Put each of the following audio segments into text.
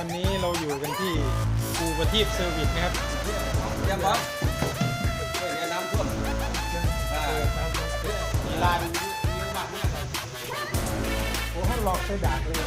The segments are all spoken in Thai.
วันนี้เราอยู่กันที่ภูประทีปเซอร์วิสนะครับเยี่ยมครับเดี๋ยวน้ำท่วมมีลานมีลานโอ้โหหลอกไปดักเลย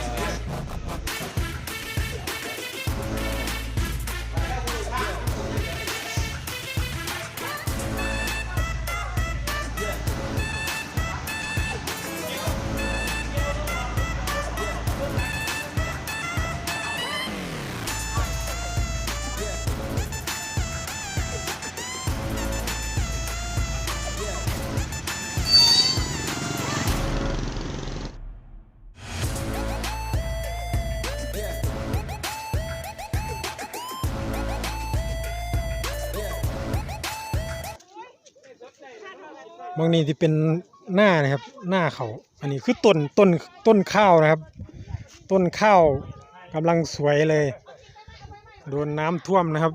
บางนี้ที่เป็นหน้านะครับหน้าเขาอันนี้คือต้นต้นต้นข้าวนะครับ ต้นข้าวกำลังสวยเลยโดนน้ำท่วมนะครับ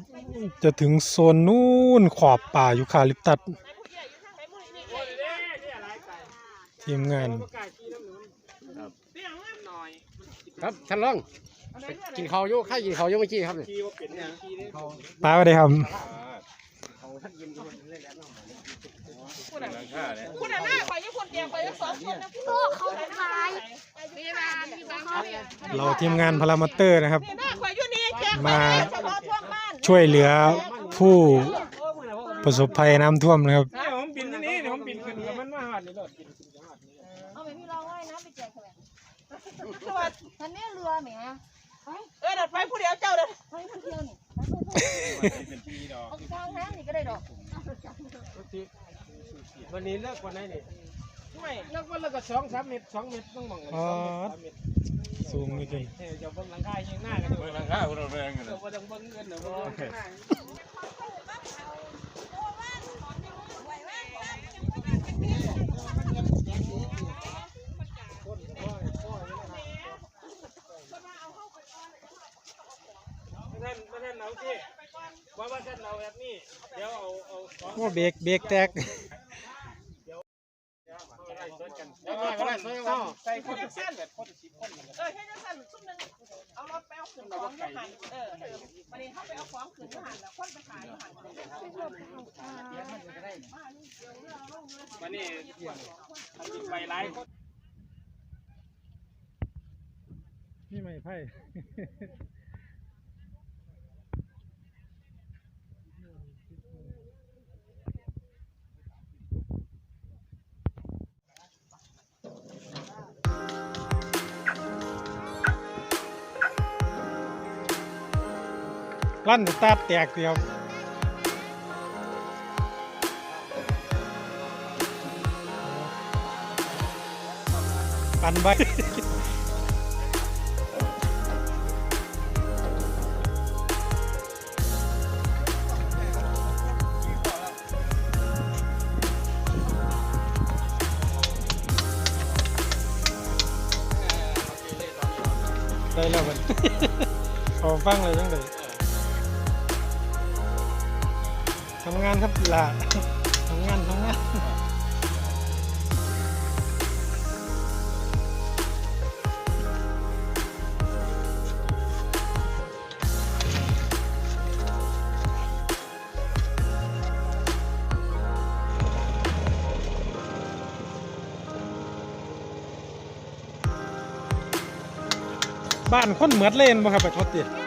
จะถึงโซนนู้นขอบป่ายูคาลิปตัสทีมงานครับท่านรองไปกินข้าวอยู่ข้ากินข้าวอยู่เมื่อกี้ครับเนี่ยป้าไปเลยครับ คุณน่ะหน้าข่อยยังคนเดียวข่อยยังสองคนนะพ่อเขาทายนี่นะนี่บางเขาเนี่ยเราทีมงานพารามอเตอร์นะครับ หน้าข่อยู่นี่แจ้งมาเฉพาะท่วงบ้านช่วยเหลือผู้ประสบภัยน้ำท่วมนะครับ ผมบินที่นี่เดี๋ยวผมบินขึ้นกับมันมาหอดนี่รถบินขึ้นจังหวัดนี่เอาไปพี่ลองว่ายน้ำไปแจกกสวัสดีทันแม่เรือแหมเออดัดไฟผู้เดียวเจ้าเด้อไปคนเดียวนี่เอากลางน้ำนี่ก็ได้ดอก วันนี้เลิกวันไหนนี่ไม่เลิกวันละก็สองสามเมตรสองเมตรต้องมองกันอ๋อสองเมตรสามเมตรสูงนี่เลยเฮ้ยจะเบิ่งหลังคายิงหน้ากันเบิ่งหลังคาคนเราแรงกันเราบ่ต้องเบิ่งเงินนะบ่ท่านท่านเอาสิว่าว่าท่านเอาแบบนี้เดี๋ยวเอาเอาของโอ้เบรกเบรกแตกอะไรสดกัน แล้วมาก็ได้สดกันใส่คนเส้นแบบคนสิบคนเลยเออแค่จะสั่นซุ่มนึงเอารถไปเอาขึ้นของยูหันเออวันนี้เขาไปเอาของขึ้นยูหันแล้วคนไปขายยูหันวันนี้ทำกินไปหลายคนนี่ไม่ไพ่ ลั่นตาแตกเดียวปันไปได้แล้วมันขอฟังเลยจังเลย ทำงานครับล่ะทำงานทำงานบ้านคนเหมือดเล่นบ่ครับไปทอดเติมั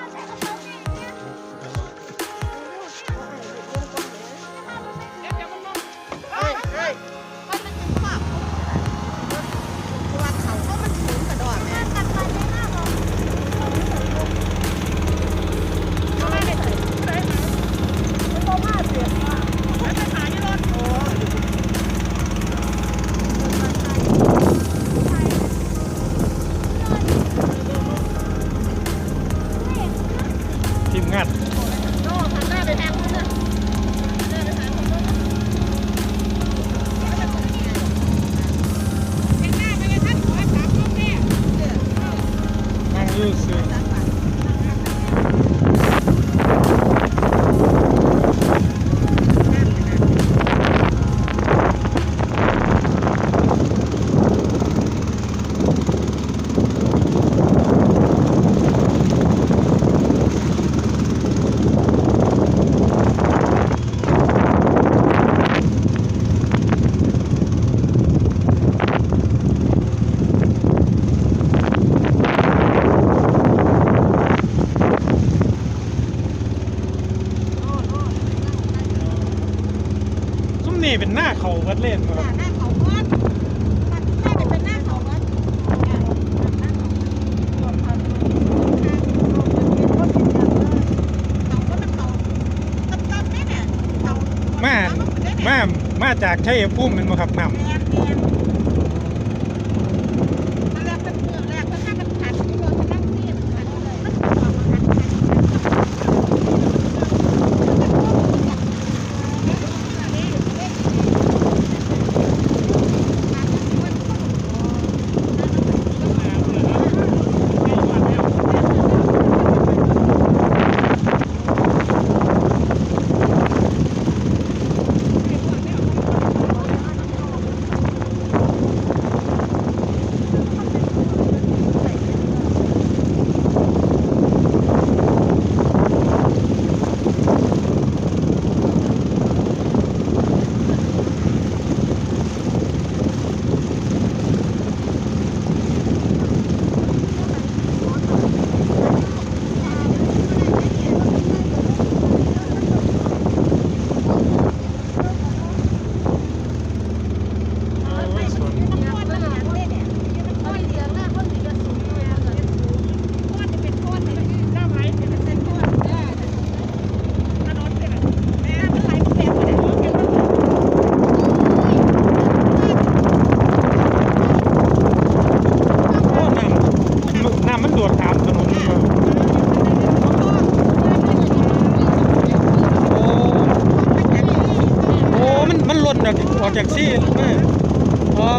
เล่นหน้าเขาพัดที่แรกจเป็นหน้าเขาก้ช่ยหน้าเขาพัดพันมา มา มาจากชัยภูมินมาขับนำ มันล่นออกจากซี่มาอ๋อ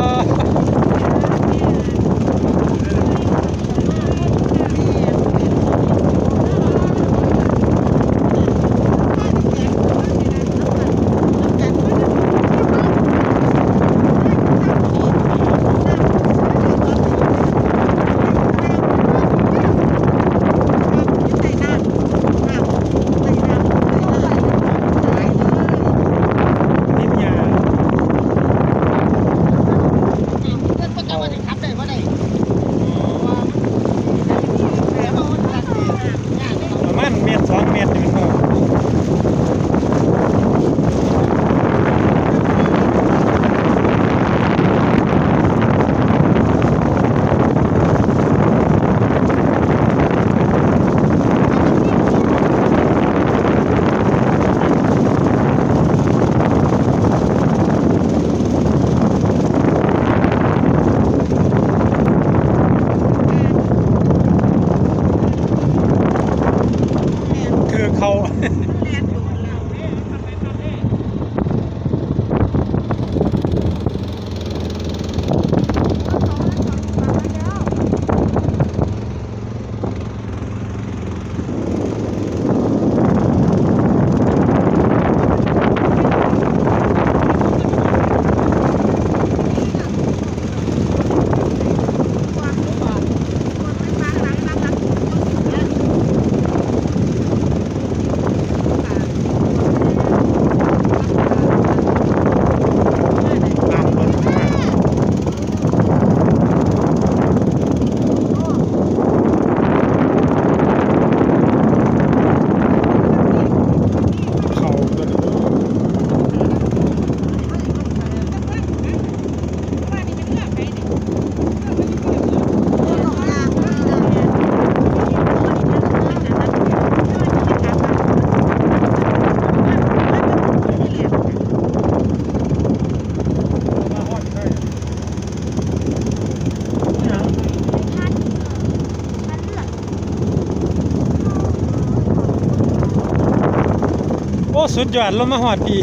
โอ้สุดยอดลงมาหอดพี่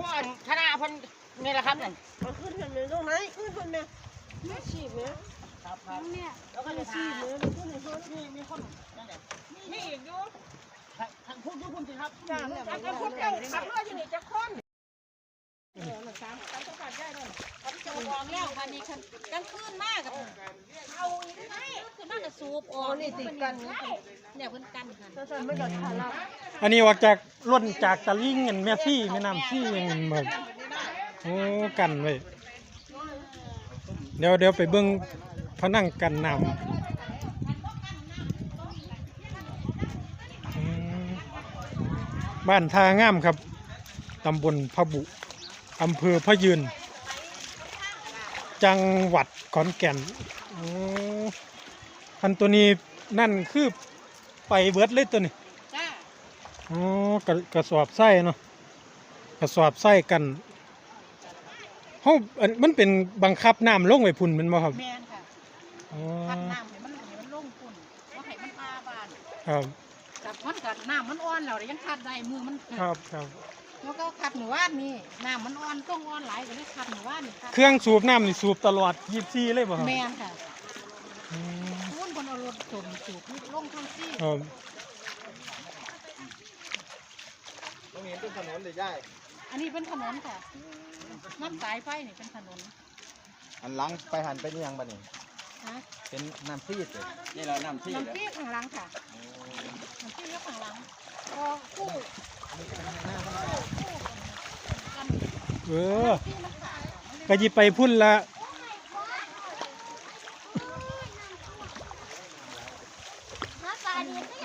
ม่วนธนาเพิ่นนี่แหละครับนั่นเอาขึ้นเห็นไหมตรงไหนขึ้นคนเนี่ยไม่ฉีดเนี่ยครับครับเนี่ยแล้วก็จะฉีทาดเนี่ยมันขึ้นในรถมีมีคนนั่นแหละมีอีกอยู่ทางพูดทุกคนสิครับจ้าเนี่ยมันพวกเจ้าขับรถอยู่นี่จะค้นเออมันสามสามต้องการได้ด้วยผม จะบอกแล้ววันนี้คันกลางคืนมากกับเอาอีกไหมคืนมากกับสูบออ๋ออกนี่ติดกันเนี่ยเพิ่นกันกันถ้าฉันไม่กัดขาลับอันนี้ออกจากล้นจากตะลิ่งเงินแม่ซี่แม่น้ำซี่เงินหมดโอ้กันไว้เดี๋ยวเดี๋ยวไปเบิ่งพนังกันน้ำบ้านทางามครับ ตำบลพะบุ อำเภอพะยืน จังหวัดขอนแก่นโอ้อันตัวนี้นั่นคือไปเบิดเลยตัวนี้จ้าอ๋อกระกระสอบไส้เนาะกระสอบไส้กันเฮาอันมันเป็นบังคับน้ำลงไปพุ่นแมันบ่ครับแมนค่ะอ๋อพัดน้ำให้มันให้มันลงปุ่นว่าให้มันอาบานครับกับมันกับน้ำมันอ่อนแล้วยังคัดได้มือมันครับครับ แล้วก็คัดหนูว่านนี่น้ำมันอ่อนต้องอ่อนหลายก็เลยคัดหนูว่านนี่คัดเครื่องสูบน้ำนี่สูบตลอด24เลยบ่ครับแมนค่ะอืมพุ่นคนเอารถจมสูบลงทั้งที่ครับตรงนี้เป็นถนนหรือย่ายอันนี้เป็นถนนค่ะน้ำสายไฟนี่เป็นถนนอันหลังไปหันไปนี่ยังบ้านี่นะเป็นน้ำซีดเลยนี่เราน้ำซีดน้ำที่ข้างหลังค่ะน้ำที่ยกข้างหลังพอคู่ เออที่มันขาดมันเลยก็สิไปพุ่นละ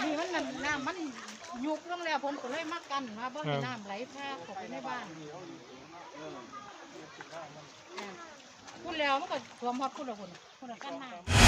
นี่มันน้ำมันยุบลงแล้วเพิ่นก็เลยมากันมาบ่ให้น้ำไหลพาเข้าไปในบ้านอ่าพูดแล้วมันก็ท่วมฮอดพุ่นละพุ่นพุ่นละกันน้ำ